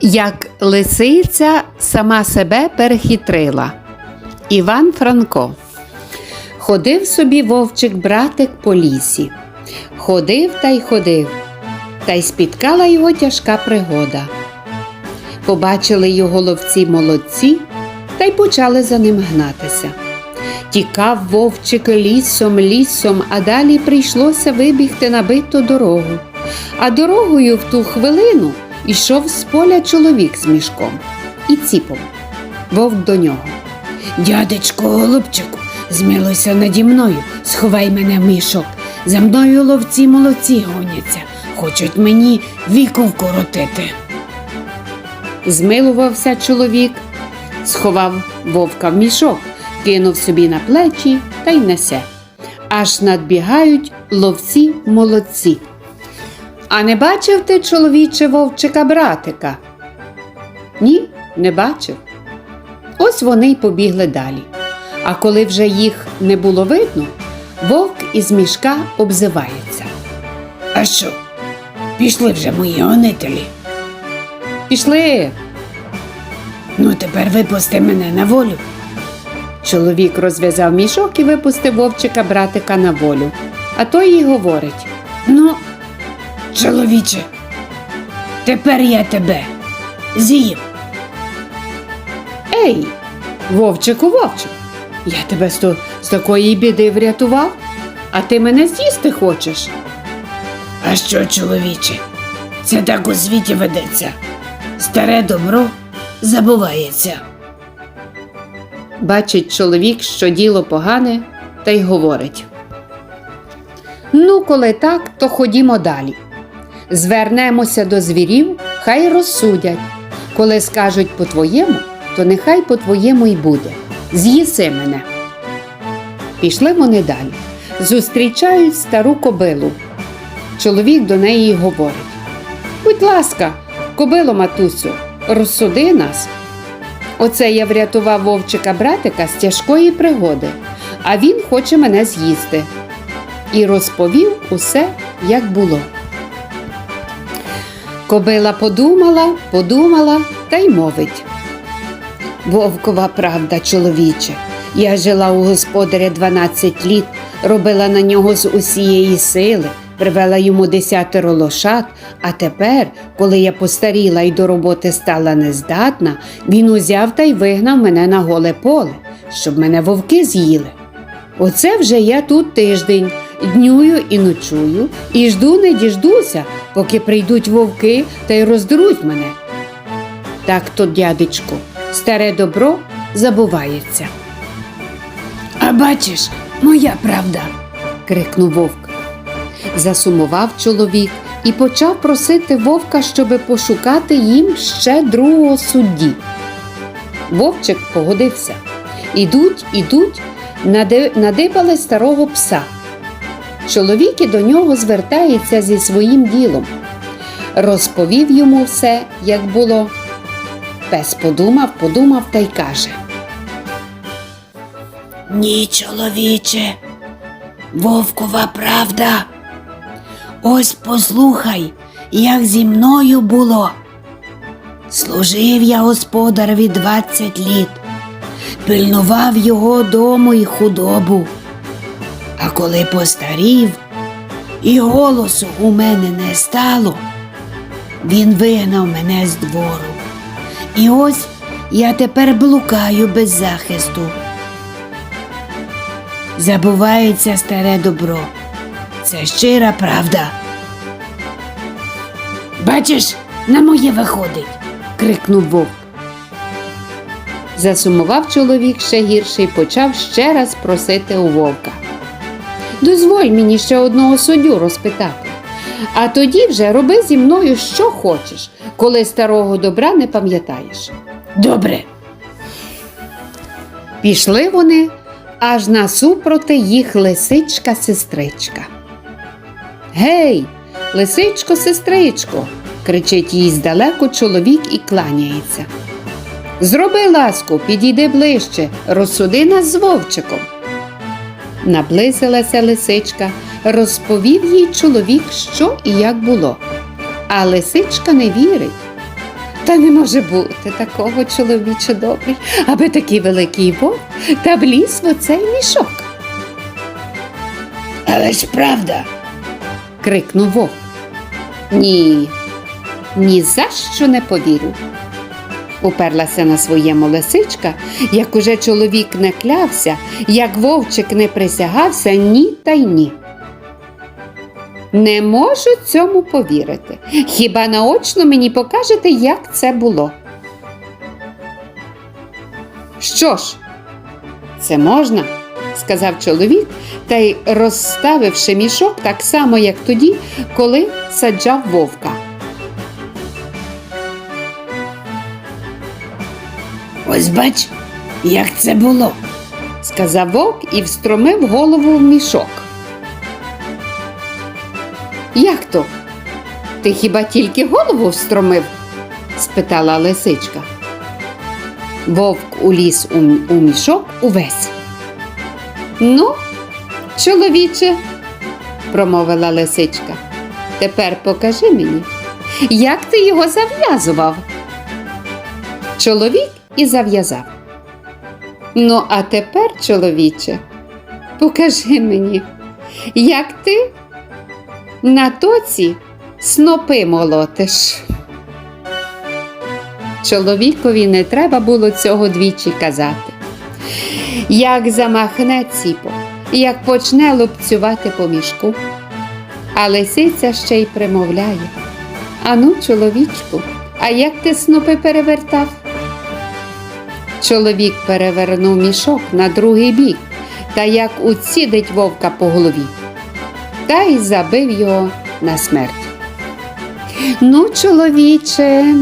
Як лисиця сама себе перехитрила. Іван Франко. Ходив собі вовчик братик по лісі. Ходив та й ходив, та й спіткала його тяжка пригода. Побачили його ловці молодці та й почали за ним гнатися. Тікав вовчик лісом, лісом, а далі прийшлося вибігти на биту дорогу. А дорогою в ту хвилину йшов з поля чоловік з мішком і ціпом. Вовк до нього. Дядечко, голубчику, змилуйся наді мною, сховай мене в мішок. За мною ловці молодці гоняться, хочуть мені віку вкоротити. Змилувався чоловік, сховав вовка в мішок, кинув собі на плечі та й несе. Аж надбігають ловці молодці. А не бачив ти, чоловіче вовчика братика? Ні, не бачив. Ось вони й побігли далі. А коли вже їх не було видно, вовк із мішка обзивається. А що? Пішли вже мої гонителі. Пішли. Ну тепер випусти мене на волю. Чоловік розв'язав мішок і випустив вовчика братика на волю. А той їй говорить: Ну, чоловіче, тепер я тебе з'їм. Ей, вовчику, вовчик, я тебе з, то- з такої біди врятував, а ти мене з'їсти хочеш. А що, чоловіче? Це так у світі ведеться. Старе добро забувається. Бачить чоловік, що діло погане, та й говорить. Ну, коли так, то ходімо далі. Звернемося до звірів, хай розсудять. Коли скажуть по-твоєму, то нехай по-твоєму й буде. З'їси мене. Пішли вони далі. Зустрічають стару кобилу. Чоловік до неї говорить: Будь ласка, кобило матусю, розсуди нас. Оце я врятував вовчика братика з тяжкої пригоди, а він хоче мене з'їсти. І розповів усе, як було. Кобила подумала, подумала та й мовить. Вовкова правда, чоловіче. Я жила у господаря 12 літ, робила на нього з усієї сили, привела йому десятеро лошад, а тепер, коли я постаріла і до роботи стала нездатна, він узяв та й вигнав мене на голе поле, щоб мене вовки з'їли. Оце вже я тут тиждень, днюю і ночую, і жду не діждуся, поки прийдуть вовки та й роздеруть мене. Так то, дядечку, старе добро забувається. А бачиш, моя правда. крикнув вовк. Засумував чоловік і почав просити вовка, щоби пошукати їм ще другого судді. Вовчик погодився. Ідуть, ідуть, нади- надибали старого пса. Чоловік і до нього звертається зі своїм ділом. Розповів йому все, як було. Пес подумав, подумав та й каже. Ні, чоловіче, вовкова правда. Ось послухай, як зі мною було. Служив я господареві двадцять літ, пильнував його дому і худобу. А коли постарів, і голосу у мене не стало, він вигнав мене з двору. І ось я тепер блукаю без захисту. Забувається старе добро. Це щира правда. Бачиш, на моє виходить. крикнув вовк. Засумував чоловік ще гірше і почав ще раз просити у вовка. Дозволь мені ще одного суддю розпитати. А тоді вже роби зі мною що хочеш, коли старого добра не пам'ятаєш. Добре, Пішли вони, аж насупроти їх лисичка-сестричка. Гей, лисичко, сестричко, кричить їй здалеку чоловік і кланяється. Зроби ласку, підійди ближче, розсуди нас з вовчиком. Наблизилася лисичка, розповів їй чоловік, що і як було. А лисичка не вірить. Та не може бути такого чоловіче добрий, аби такий великий вовк та вліз в оцей мішок. Але ж правда, крикнув вовк. Ні, ні за що не повірю. Уперлася на своєму лисичка, як уже чоловік не клявся, як вовчик не присягався, ні та й ні. Не можу цьому повірити. Хіба наочно мені покажете, як це було? Що ж, це можна, сказав чоловік, та й розставивши мішок так само, як тоді, коли саджав вовка. Ось бач, як це було. сказав вовк і встромив голову в мішок. Як то? Ти хіба тільки голову встромив? спитала лисичка. Вовк уліз у, мішок увесь. Ну, чоловіче, промовила лисичка. Тепер покажи мені, як ти його зав'язував. Чоловік і зав'язав. Ну, а тепер, чоловіче, покажи мені, як ти на тоці снопи молотиш. Чоловікові не треба було цього двічі казати. Як замахне ціпо, як почне лупцювати по мішку, а лисиця ще й примовляє. Ану, чоловічку, а як ти снопи перевертав? Чоловік перевернув мішок на другий бік та як уцідить вовка по голові, та й забив його на смерть. Ну, чоловіче,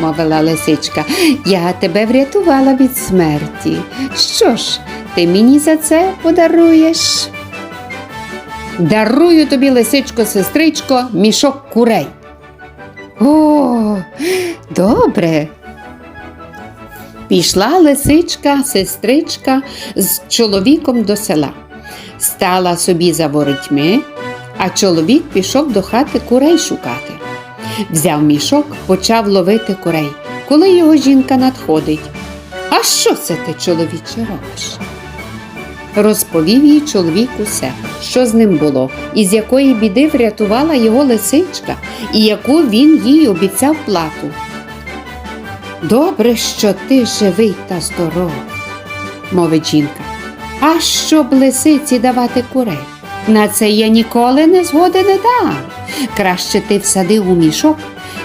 мовила лисичка, я тебе врятувала від смерті. Що ж, ти мені за це подаруєш? Дарую тобі, лисичко, сестричко, мішок курей. О, добре, Пішла лисичка, сестричка з чоловіком до села. Стала собі за воротьми, а чоловік пішов до хати курей шукати. Взяв мішок, почав ловити курей, коли його жінка надходить. А що це ти, чоловіче, робиш? Розповів їй чоловік усе, що з ним було, і з якої біди врятувала його лисичка, і яку він їй обіцяв плату. Добре, що ти живий та здоровий, мовить жінка. А щоб лисиці давати курей? На це я ніколи не згоди не дам. Краще ти всадив у мішок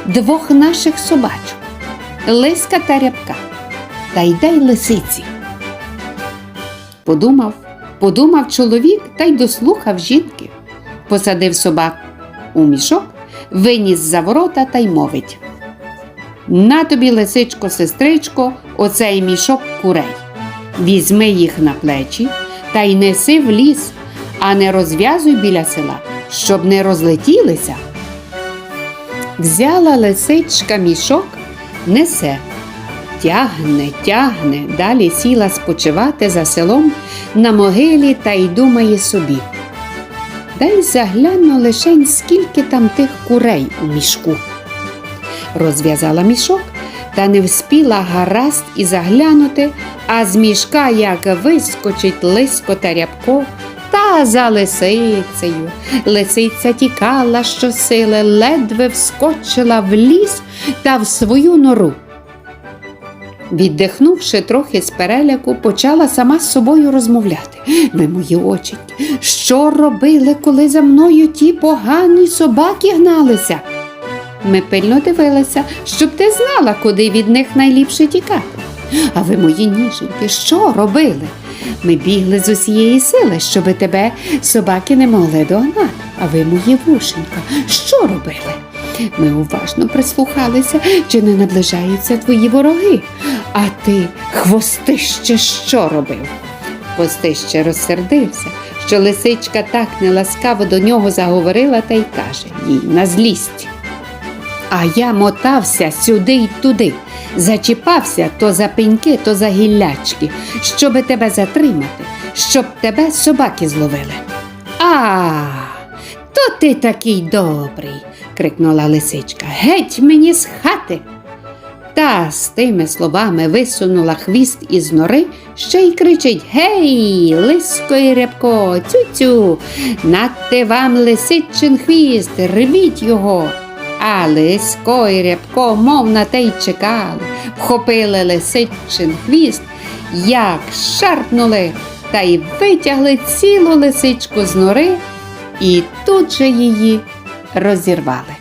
двох наших собачок лиска та рябка, та й дай лисиці. Подумав, подумав чоловік та й дослухав жінки. Посадив собак у мішок, виніс за ворота та й мовить. На тобі, лисичко, сестричко, оцей мішок курей. Візьми їх на плечі та й неси в ліс, а не розв'язуй біля села, щоб не розлетілися. Взяла лисичка мішок, несе, тягне, тягне, далі сіла спочивати за селом на могилі та й думає собі. Дай загляну лишень, скільки там тих курей у мішку розв'язала мішок та не вспіла гаразд і заглянути, а з мішка як вискочить лисько та рябко, та за лисицею. Лисиця тікала щосили, ледве вскочила в ліс та в свою нору. Віддихнувши трохи з переляку, почала сама з собою розмовляти. Ви мої оченьки, що робили, коли за мною ті погані собаки гналися? Ми пильно дивилися, щоб ти знала, куди від них найліпше тікати. А ви, мої ніженьки, що робили? Ми бігли з усієї сили, щоби тебе собаки не могли догнати. А ви, мої вушенька, що робили? Ми уважно прислухалися, чи не наближаються твої вороги. А ти, хвостище, що робив? Хвостище розсердився, що лисичка так неласкаво до нього заговорила та й каже їй на злість. А я мотався сюди й туди, зачіпався то за пеньки, то за гіллячки, щоби тебе затримати, щоб тебе собаки зловили. А, то ти такий добрий, крикнула лисичка. Геть мені з хати. Та з тими словами висунула хвіст із нори, ще й кричить Гей, лиско і рябко, цю-цю, надте вам лисичин хвіст, рвіть його. А Лисько і рябко, мов на те й чекали, вхопили лисичин хвіст, як шарпнули та й витягли цілу лисичку з нори, і тут же її розірвали.